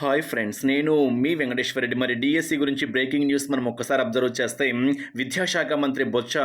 Hi friends నేను మీ వెంకటేశ్వర రెడ్డి. మరి DSC గురించి బ్రేకింగ్ న్యూస్ మనం ఒక్కసారి అబ్జర్వ్ చేస్తే విద్యాశాఖ మంత్రి బొత్స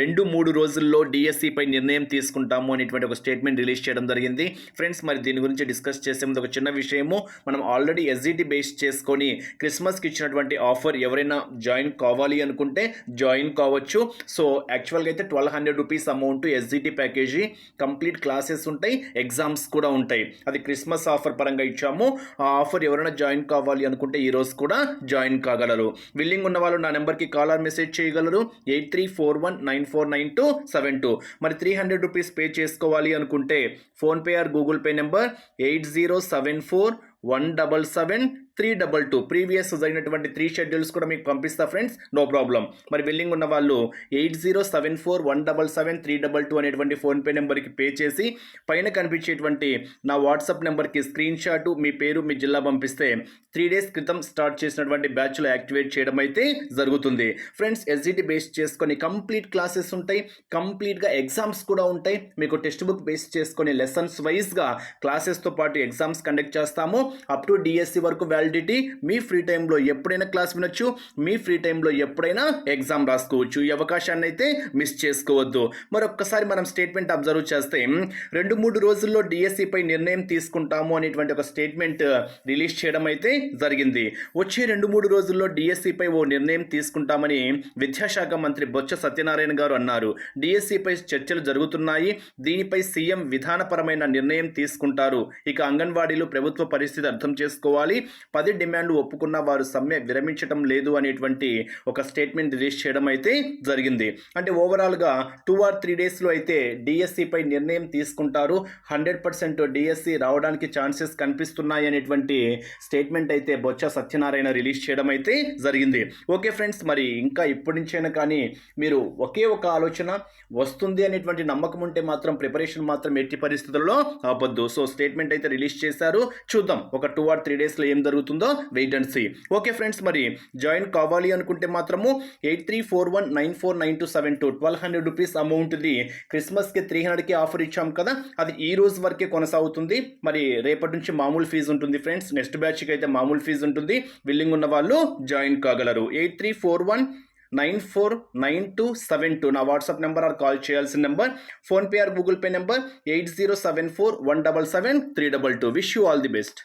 రెండు మూడు రోజుల్లో డిఎస్సిపై నిర్ణయం తీసుకుంటాము అనేటువంటి ఒక స్టేట్మెంట్ రిలీజ్ చేయడం జరిగింది. ఫ్రెండ్స్ మరి దీని గురించి డిస్కస్ చేసే ముందు ఒక చిన్న విషయము. మనం ఆల్రెడీ ఎస్జిటి బేస్ చేసుకొని క్రిస్మస్కి ఇచ్చినటువంటి ఆఫర్ ఎవరైనా జాయిన్ కావాలి అనుకుంటే జాయిన్ కావచ్చు. సో యాక్చువల్గా అయితే twelve hundred rupees amount SGT package complete classes ఉంటాయి ఎగ్జామ్స్ కూడా ఉంటాయి. అది క్రిస్మస్ ఆఫర్ పరంగా ఇచ్చాము. ఆ ఆఫర్ ఎవరైనా జాయిన్ కావాలి అనుకుంటే ఈ రోజు కూడా జాయిన్ కాగలరు. విల్లింగ్ ఉన్న వాళ్ళు నా నెంబర్కి కాల్ ఆర్ మెసేజ్ చేయగలరు. Eight three four one nine four nine two seven two మరి త్రీ హండ్రెడ్ రూపీస్ పే చేసుకోవాలి అనుకుంటే PhonePe or Google Pay number eight zero seven four one double seven three double two. Previous జరిగినటువంటి three schedules కూడా మీకు పంపిస్తా friends. No problem. మరి billing ఉన్న వాళ్ళు eight zero seven four one double seven three double two అనేటువంటి PhonePe నెంబర్కి pay చేసి పైన కనిపించేటువంటి నా వాట్సాప్ నెంబర్కి స్క్రీన్ షాట్ మీ పేరు మీ జిల్లా పంపిస్తే త్రీ డేస్ క్రితం స్టార్ట్ చేసినటువంటి బ్యాచ్లో యాక్టివేట్ చేయడం అయితే జరుగుతుంది. ఫ్రెండ్స్ ఎస్జిటి బేస్ చేసుకొని కంప్లీట్ క్లాసెస్ ఉంటాయి. కంప్లీట్గా ఎగ్జామ్స్ కూడా ఉంటాయి. మీకు టెక్స్ట్ బుక్ బేస్ చేసుకొని లెసన్స్ వైజ్గా క్లాసెస్తో పాటు ఎగ్జామ్స్ కండక్ట్ చేస్తాము. అప్ టు డిఎస్సి వరకు వ్యాలిడిటీ మీ ఫ్రీ టైంలో ఎప్పుడైనా క్లాస్ వినొచ్చు మీ ఫ్రీ టైంలో ఎప్పుడైనా ఎగ్జామ్ రాసుకోవచ్చు. ఈ అవకాశాన్ని అయితే మిస్ చేసుకోవద్దు. మరొక్కసారి మనం స్టేట్మెంట్ అబ్జర్వ్ చేస్తే రెండు మూడు రోజుల్లో డిఎస్సిపై నిర్ణయం తీసుకుంటాము అనేటువంటి ఒక స్టేట్మెంట్ రిలీజ్ చేయడం అయితే జరిగింది. వచ్చే రెండు మూడు రోజుల్లో డిఎస్సిపై ఓ నిర్ణయం తీసుకుంటామని విద్యాశాఖ మంత్రి బొత్స సత్యనారాయణ గారు అన్నారు. డిఎస్సిపై చర్చలు జరుగుతున్నాయి. దీనిపై సీఎం విధానపరమైన నిర్ణయం తీసుకుంటారు. ఇక అంగన్వాడీలు ప్రభుత్వ పరిస్థితి అర్థం చేసుకోవాలి. పది డిమాండ్లు ఒప్పుకున్న వారు సమ్మె విరమించడం లేదు అనేటువంటి ఒక స్టేట్మెంట్ రిలీజ్ చేయడం అయితే జరిగింది. అంటే ఓవరాల్గా టూ ఆర్ త్రీ డేస్లో అయితే డిఎస్సిపై నిర్ణయం తీసుకుంటారు. హండ్రెడ్ పర్సెంట్ డిఎస్సి రావడానికి ఛాన్సెస్ కనిపిస్తున్నాయి అనేటువంటి స్టేట్మెంట్ అయితే బొత్స సత్యనారాయణ రిలీజ్ చేయడం అయితే జరిగింది. ఓకే ఫ్రెండ్స్ మరి ఇంకా ఇప్పటి నుంచైనా కానీ మీరు ఒకే ఒక ఆలోచన వస్తుంది అనేటువంటి నమ్మకం ఉంటే మాత్రం ప్రిపరేషన్ మాత్రం ఎట్టి పరిస్థితుల్లో ఆపొద్దు. సో స్టేట్మెంట్ అయితే రిలీజ్ చేశారు. చూద్దాం ఒక టూ ఆర్ త్రీ డేస్లో ఏం జరుగుతుంది. Wait and see okay friends మరి జాయిన్ కావాలి అనుకుంటే మాత్రము eight three four one nine four nine two seven two twelve hundred rupees అమౌంట్ది క్రిస్మస్కి త్రీ హండ్రెడ్కి ఆఫర్ ఇచ్చాం కదా అది ఈ రోజు వరకే కొనసాగుతుంది. మరి రేపటి నుంచి మామూలు ఫీజు ఉంటుంది ఫ్రెండ్స్ నెక్స్ట్ బ్యాచ్కి అయితే మామూలు ఫీజు ఉంటుంది. బిల్లింగ్ ఉన్న వాళ్ళు join కాగలరు. Eight three four one nine four nine two seven two నా వాట్సాప్ నెంబర్ ఆర్ కాల్ చేయాల్సిన number. PhonePe or Google Pay number. Eight zero seven four one double seven three double two. Wish you all the best